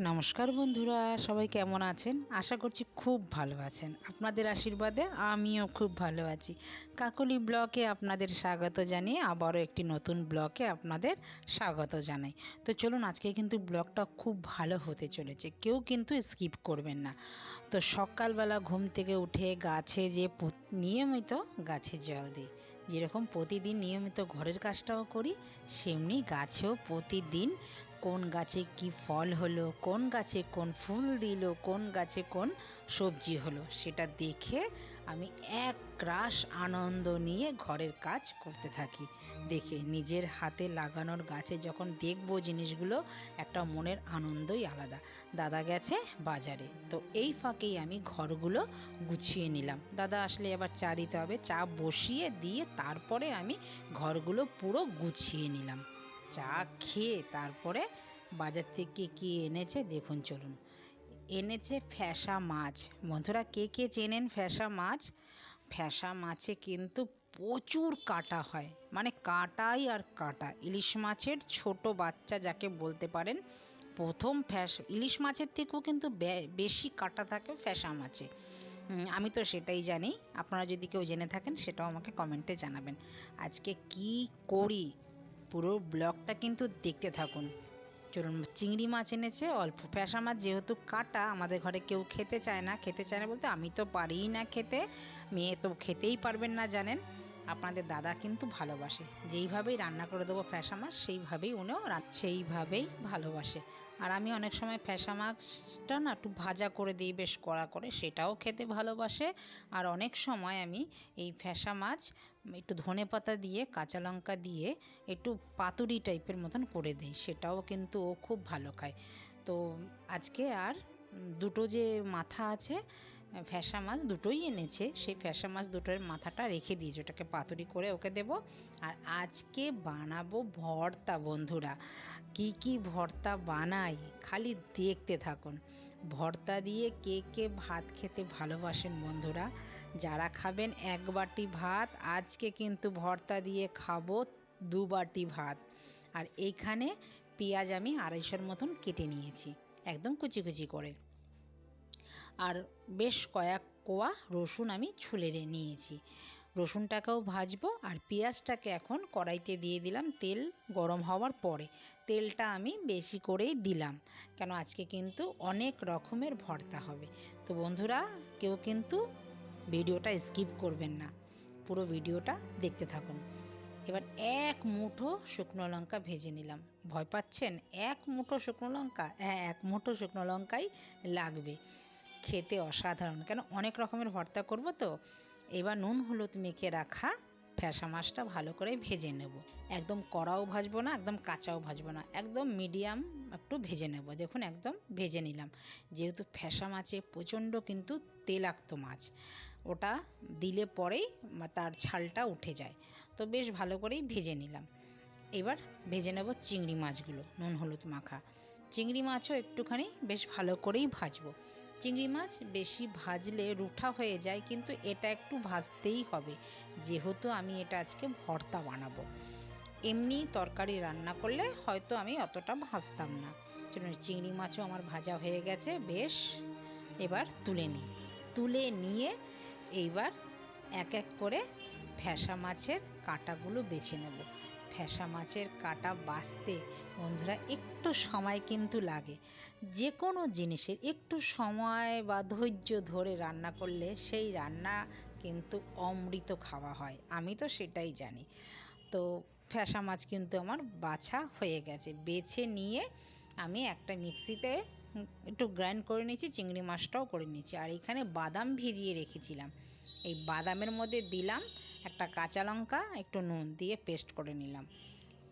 নমস্কার বন্ধুরা, সবাই কেমন আছেন? আশা করছি খুব ভালো আছেন। আপনাদের আশীর্বাদে আমিও খুব ভালো আছি। কাকলি ব্লকে আপনাদের স্বাগত জানিয়ে আবারও একটি নতুন ব্লকে আপনাদের স্বাগত জানাই। তো চলুন, আজকে কিন্তু ব্লগটা খুব ভালো হতে চলেছে। কেউ কিন্তু স্কিপ করবেন না। তো সকালবেলা ঘুম থেকে উঠে গাছে যে নিয়মিত গাছে জল দিই। যেরকম প্রতিদিন নিয়মিত ঘরের কাজটাও করি, সেমনি গাছেও প্রতিদিন কোন গাছে কি ফল হলো, কোন গাছে কোন ফুল দিল, কোন গাছে কোন সবজি হলো, সেটা দেখে আমি এক রাস আনন্দ নিয়ে ঘরের কাজ করতে থাকি। দেখে নিজের হাতে লাগানোর গাছে যখন দেখব জিনিসগুলো, একটা মনের আনন্দই আলাদা। দাদা গেছে বাজারে, তো এই ফাঁকেই আমি ঘরগুলো গুছিয়ে নিলাম। দাদা আসলে এবার চা দিতে হবে, চা বসিয়ে দিয়ে তারপরে আমি ঘরগুলো পুরো গুছিয়ে নিলাম। চা খেয়ে তারপরে বাজার থেকে কি এনেছে? দেখুন, চলুন। এনেছে ফ্যাসা মাছ। বন্ধুরা, কে কে চেনেন ফ্যাসা মাছ? ফ্যাসা মাছে কিন্তু প্রচুর কাটা হয়। মানে কাটাই আর কাটা। ইলিশ মাছের ছোট বাচ্চা যাকে বলতে পারেন, প্রথম ফ্যাস, ইলিশ মাছের থেকেও কিন্তু বেশি কাটা থাকে ফ্যাসা মাছে। আমি তো সেটাই জানি। আপনারা যদি কেউ জেনে থাকেন, সেটাও আমাকে কমেন্টে জানাবেন। আজকে কি করি? পুরো ব্লকটা কিন্তু দেখতে থাকুন। চলুন, চিংড়ি মাছ এনেছে, অল্প ফ্যাসা মাছ যেহেতু কাটা, আমাদের ঘরে কেউ খেতে চায় না। খেতে চায় না বলতে আমি তো পারিই না খেতে, মেয়ে তো খেতেই পারবেন না জানেন। আপনাদের দাদা কিন্তু ভালোবাসে। যেইভাবেই রান্না করে দেবো ফ্যাসা মাছ সেইভাবেই উনিও সেইভাবেই ভালোবাসে। আর আমি অনেক সময় ফ্যাসা মাছটা না একটু ভাজা করে দিই, বেশ কড়া করে, সেটাও খেতে ভালোবাসে। আর অনেক সময় আমি এই ফ্যাসা মাছ একটু ধনে পাতা দিয়ে, কাঁচা লঙ্কা দিয়ে একটু পাতুরি টাইপের মতন করে দিই, সেটাও কিন্তু ও খুব ভালো খায়। তো আজকে আর দুটো যে মাথা আছে ফ্যাসা মাছ দুটোই এনেছে। সেই ফ্যাসা মাছ দুটোর মাথাটা রেখে দিয়েছে। ওটাকে পাতুরি করে ওকে দেব। আর আজকে বানাবো ভর্তা, বন্ধুরা। কি কি ভর্তা বানাই? খালি দেখতে থাকুন। ভর্তা দিয়ে কে কে ভাত খেতে ভালোবাসেন, বন্ধুরা? যারা খাবেন এক বাটি ভাত, আজকে কিন্তু ভর্তা দিয়ে খাব দু বাটি ভাত। আর এইখানে পেঁয়াজ আমি আড়াইশোর মতন কেটে নিয়েছি। একদম কুচি কুচি করে। আর বেশ কয়েক কোয়া রসুন আমি ছুলে নিয়েছি। রসুনটাকেও ভাজবো আর পেঁয়াজটাকে এখন কড়াইতে দিয়ে দিলাম তেল গরম হওয়ার পরে। তেলটা আমি বেশি করেই দিলাম, কেন আজকে কিন্তু অনেক রকমের ভর্তা হবে। তো বন্ধুরা, কেউ কিন্তু ভিডিওটা স্কিপ করবেন না, পুরো ভিডিওটা দেখতে থাকুন। এবার এক মুঠো শুকনো লঙ্কা ভেজে নিলাম। ভয় পাচ্ছেন? এক মুঠো শুকনো লঙ্কা? হ্যাঁ এক মুঠো শুকনো লঙ্কাই লাগবে। খেতে অসাধারণ। কেন? অনেক রকমের ভর্তা করব তো। এবার নুন, হলুদ মেখে রাখা ফ্যাসা মাছটা ভালো করে ভেজে নেব। একদম কড়াও ভাজবো না, একদম কাঁচাও ভাজবো না, একদম মিডিয়াম একটু ভেজে নেব। দেখুন, একদম ভেজে নিলাম। যেহেতু ফ্যাসা মাছে প্রচণ্ড কিন্তু তেলাক্ত মাছ, ওটা দিলে পরেই তার ছালটা উঠে যায়। তো বেশ ভালো করেই ভেজে নিলাম। এবার ভেজে নেব চিংড়ি মাছগুলো, নুন, হলুদ মাখা। চিংড়ি মাছও একটুখানি বেশ ভালো করেই ভাজবো। চিংড়ি মাছ বেশি ভাজলে রুঠা হয়ে যায়, কিন্তু এটা একটু ভাজতেই হবে। যেহেতু আমি এটা আজকে ভর্তা বানাবো। এমনি তরকারি রান্না করলে হয়তো আমি অতটা ভাজতাম না। চিংড়ি মাছও আমার ভাজা হয়ে গেছে, বেশ। এবার তুলে নিই। তুলে নিয়ে এইবার এক এক করে ফ্যাসা মাছের কাঁটাগুলো বেছে নেব। ফ্যাসা মাছের কাঁটা বাছতে বন্ধুরা একটু সময় কিন্তু লাগে। যে কোনো জিনিসের একটু সময় বা ধৈর্য ধরে রান্না করলে সেই রান্না কিন্তু অমৃত খাওয়া হয়, আমি তো সেটাই জানি। তো ফ্যাসা মাছ কিন্তু আমার বাছা হয়ে গেছে, বেছে নিয়ে আমি একটা মিক্সিতে একটু গ্রাইন্ড করে নিয়েছি, চিংড়ি মাছটাও করে নিয়েছি, আর এখানে বাদাম ভিজিয়ে রেখেছিলাম। এই বাদামের মধ্যে দিলাম একটা কাঁচা লঙ্কা, একটু নুন দিয়ে পেস্ট করে নিলাম।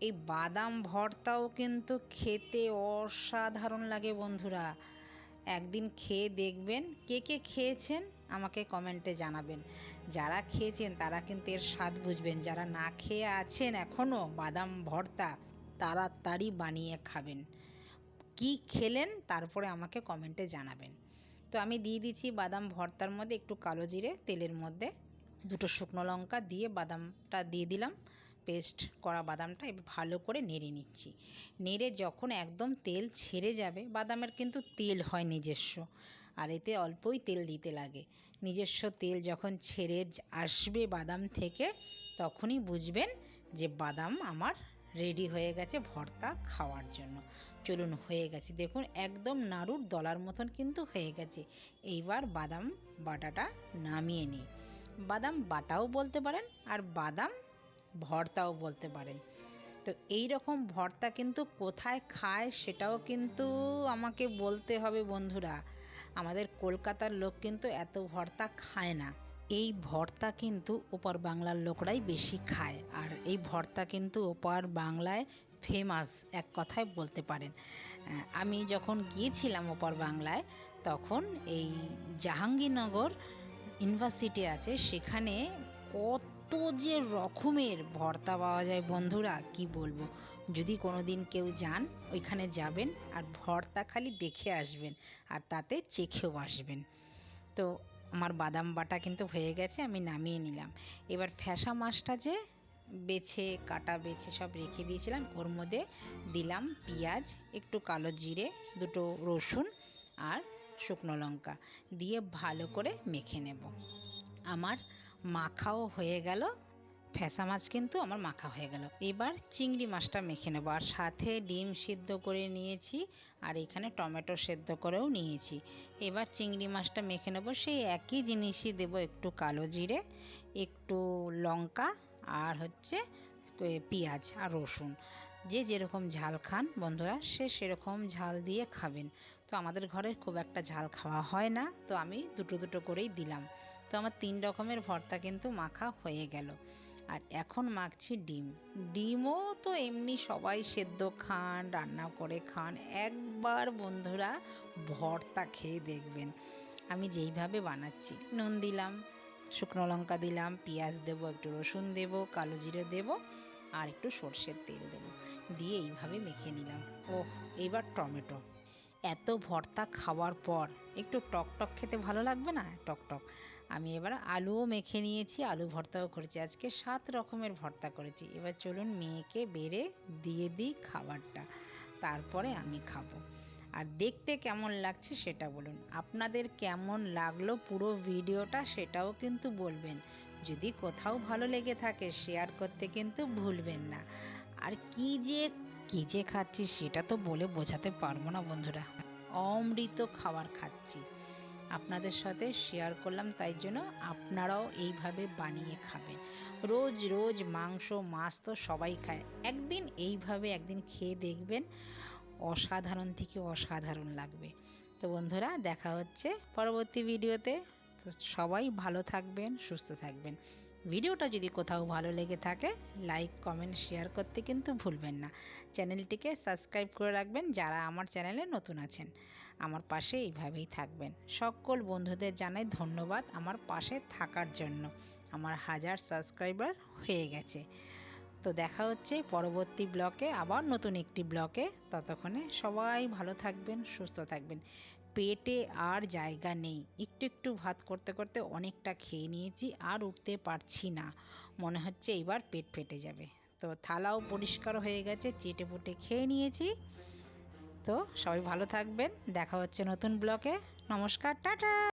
এই বাদাম ভর্তাও কিন্তু খেতে অসাধারণ লাগে বন্ধুরা। একদিন খেয়ে দেখবেন, কে কে খেয়েছেন আমাকে কমেন্টে জানাবেন। যারা খেয়েছেন তারা কিন্তু এর স্বাদ বুঝবেন, যারা না খেয়ে আছেন এখনও বাদাম ভর্তা, তাড়াতাড়ি বানিয়ে খাবেন। কি খেলেন তারপরে আমাকে কমেন্টে জানাবেন। তো আমি দিয়ে দিচ্ছি বাদাম ভর্তার মধ্যে একটু কালো জিরে তেলের মধ্যে, দুটো শুকনো লঙ্কা দিয়ে বাদামটা দিয়ে দিলাম পেস্ট করা বাদামটা এবার ভালো করে নেড়ে নিচ্ছি। নেড়ে যখন একদম তেল ছেড়ে যাবে, বাদামের কিন্তু তেল হয় নিজস্ব, আর এতে অল্পই তেল দিতে লাগে। নিজস্ব তেল যখন ছেড়ে আসবে বাদাম থেকে, তখনই বুঝবেন যে বাদাম আমার রেডি হয়ে গেছে ভর্তা খাওয়ার জন্য। চলুন, হয়ে গেছে। দেখুন, একদম নাড়ুর দলার মতন কিন্তু হয়ে গেছে। এইবার বাদাম বাটাটা নামিয়ে নিই। বাদাম বাটাও বলতে পারেন আর বাদাম ভর্তাও বলতে পারেন। তো এই রকম ভর্তা কিন্তু কোথায় খায় সেটাও কিন্তু আমাকে বলতে হবে বন্ধুরা। আমাদের কলকাতার লোক কিন্তু এত ভর্তা খায় না। এই ভর্তা কিন্তু ওপার বাংলার লোকরাই বেশি খায়। আর এই ভর্তা কিন্তু ওপার বাংলায় ফেমাস এক কথায় বলতে পারেন। আমি যখন গিয়েছিলাম ওপার বাংলায়, তখন এই জাহাঙ্গীরনগর ইউনিভার্সিটি আছে, সেখানে কত যে রকমের ভর্তা পাওয়া যায় বন্ধুরা, কি বলব? যদি কোনো দিন কেউ যান, ওইখানে যাবেন আর ভর্তা খালি দেখে আসবেন, আর তাতে চেখেও আসবেন। তো আমার বাদাম বাটা কিন্তু হয়ে গেছে, আমি নামিয়ে নিলাম। এবার ফ্যাসা মাছটা যে বেছে, কাটা বেছে সব রেখে দিয়েছিলাম, ওর মধ্যে দিলাম পেঁয়াজ, একটু কালো জিরে, দুটো রসুন আর শুকনো লঙ্কা দিয়ে ভালো করে মেখে নেব। আমার মাখাও হয়ে গেল ফ্যাসা মাছ কিন্তু আমার মাখা হয়ে গেল। এবার চিংড়ি মাছটা মেখে নেব। আর সাথে ডিম সিদ্ধ করে নিয়েছি আর এখানে টমেটো সেদ্ধ করেও নিয়েছি। এবার চিংড়ি মাছটা মেখে নেব। সেই একই জিনিসই দেব একটু কালো জিরে, একটু লঙ্কা আর হচ্ছে পেঁয়াজ আর রসুন। যে যেরকম ঝাল খান বন্ধুরা, সে সেরকম ঝাল দিয়ে খাবেন। তো আমাদের ঘরে খুব একটা ঝাল খাওয়া হয় না, তো আমি দুটো দুটো করেই দিলাম। তো আমার তিন রকমের ভর্তা কিন্তু মাখা হয়ে গেল। আর এখন মাখছি ডিম। ডিমও তো এমনি সবাই সেদ্ধ খান, রান্না করে খান। একবার বন্ধুরা ভর্তা খেয়ে দেখবেন। আমি যেইভাবে বানাচ্ছি, নুন দিলাম, শুকনো লঙ্কা দিলাম, পেঁয়াজ দেবো, একটু রসুন দেবো, কালো জিরে দেবো, আর একটু সর্ষের তেল দেবো। দিয়ে এইভাবে মেখে নিলাম। ও এবার টমেটো। এত ভর্তা খাওয়ার পর একটু টক টক খেতে ভালো লাগবে না? টক টক। আমি এবার আলুও মেখে নিয়েছি, আলু ভর্তাও করেছি। আজকে সাত রকমের ভর্তা করেছি। এবার চলুন মেয়েকে বেড়ে দিয়ে দিই খাবারটা। তারপরে আমি খাব। আর দেখতে কেমন লাগছে সেটা বলুন। আপনাদের কেমন লাগল পুরো ভিডিওটা সেটাও কিন্তু বলবেন। যদি কোথাও ভালো লেগে থাকে, শেয়ার করতে কিন্তু ভুলবেন না। আর কি যে, কী যে খাচ্ছি সেটা তো বলে বোঝাতে পারব না বন্ধুরা। অমৃত খাবার খাচ্ছি। আপনাদের সাথে শেয়ার করলাম, তাই জন্য আপনারাও এইভাবে বানিয়ে খাবেন। রোজ রোজ মাংস, মাছ তো সবাই খায়। একদিন এইভাবে একদিন খেয়ে দেখবেন, অসাধারণ থেকে অসাধারণ লাগবে। তো বন্ধুরা, দেখা হচ্ছে পরবর্তী ভিডিওতে তো সবাই ভালো থাকবেন, সুস্থ থাকবেন। ভিডিওটা যদি কোথাও ভালো লেগে থাকে লাইক কমেন্ট শেয়ার করতে কিন্তু ভুলবেন না। চ্যানেলটিকে সাবস্ক্রাইব করে রাখবেন যারা আমার চ্যানেলে নতুন আছেন। আমার পাশে এইভাবেই থাকবেন। সকল বন্ধুদের জানাই ধন্যবাদ আমার পাশে থাকার জন্য। আমার হাজার সাবস্ক্রাইবার হয়ে গেছে। তো দেখা হচ্ছে পরবর্তী ব্লকে, আবার নতুন একটি ব্লকে। ততক্ষণে সবাই ভালো থাকবেন, সুস্থ থাকবেন। পেটে আর জায়গা নেই। একটু একটু ভাত করতে করতে অনেকটা খেয়ে নিয়েছি, আর উঠতে পারছি না। মনে হচ্ছে এবার পেট ফেটে যাবে। তো থালাও পরিষ্কার হয়ে গেছে, চেটে পুটে খেয়ে নিয়েছি। তো সবাই ভালো থাকবেন। দেখা হচ্ছে নতুন ব্লকে নমস্কার, টাটা!